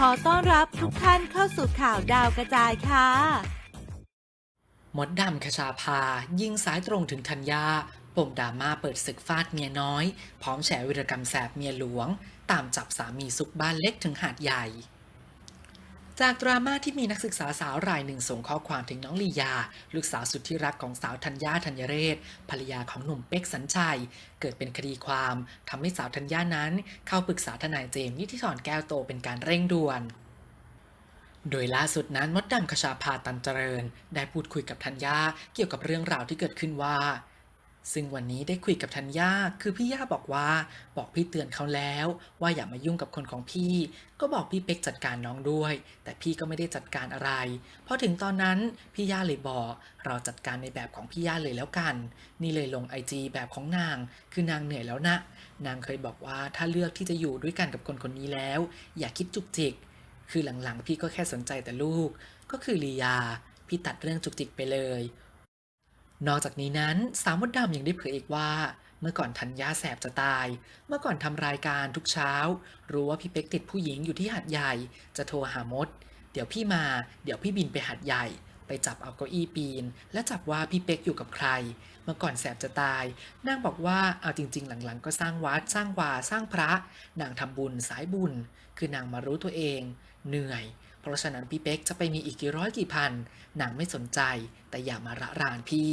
ขอต้อนรับทุกท่านเข้าสู่ข่าวดาวกระจายค่ะ มดดำคชาภา ยิงสายตรงถึงธัญญาปมดราม่าเปิดศึกฟาดเมียน้อย พร้อมแฉวิรกรรมแสบเมียหลวง ตามจับสามีซุกบ้านเล็กถึงหาดใหญ่ จากดราม่าที่มีนักศึกษาสาวรายหนึ่งส่งข้อความถึงน้องลียา ลูกสาวสุดที่รักของสาวธัญญาธัญเรศ ภรรยาของหนุ่มเป็กสัญชัย เกิดเป็นคดีความทำให้สาวธัญญานั้น เข้าปรึกษาทนายเจมส์นิติธรแก้วโตเป็นการเร่งด่วน โดยล่าสุดนั้นมดดำคชาพาตันเจริญ ได้พูดคุยกับธัญญาเกี่ยวกับเรื่องราวที่เกิดขึ้นว่า ซึ่งวันนี้ได้คุยกับธัญญาคือพี่ย่าบอกว่า บอกพี่เตือนเขาแล้ว ว่าอย่ามายุ่งกับคนของพี่ ก็บอกพี่เป๊กจัดการน้องด้วย แต่พี่ก็ไม่ได้จัดการอะไรพอถึงตอนนั้นพี่ย่าเลยบอก เราจัดการในแบบของพี่ย่าเลยแล้วกัน นี่เลยลงไอจีแบบของนาง คือนางเหนื่อยแล้วนะ นางเคยบอกว่าถ้าเลือกที่จะอยู่ด้วยกันกับคนคนนี้แล้ว อย่าคิดจุกจิก คือหลังๆ พี่ก็แค่สนใจแต่ลูก ก็คือลียา พี่ตัดเรื่องจุกจิกไปเลย นอกจากนี้นั้นสาวมดดำยังได้เผยอีกว่า เมื่อก่อนธัญญาแสบจะตาย เมื่อก่อนทำรายการทุกเช้า รู้ว่าพี่เป๊กติดผู้หญิงอยู่ที่หัดใหญ่ จะโทรหามด เดี๋ยวพี่มา เดี๋ยวพี่บินไปหัดใหญ่ ไปจับเอาเก้าอี้ปีน และจับว่าพี่เป๊กอยู่กับใคร เมื่อก่อนแสบจะตาย นางบอกว่าเอาจริง ๆ หลังๆ ก็สร้างวัดสร้างวาสร้างพระ นางทำบุญสายบุญ คือนางมารู้ตัวเอง เหนื่อย เพราะฉะนั้นพี่เป๊กจะไปมีอีกกี่ร้อยกี่พันนางไม่สนใจ แต่อย่ามาระรานพี่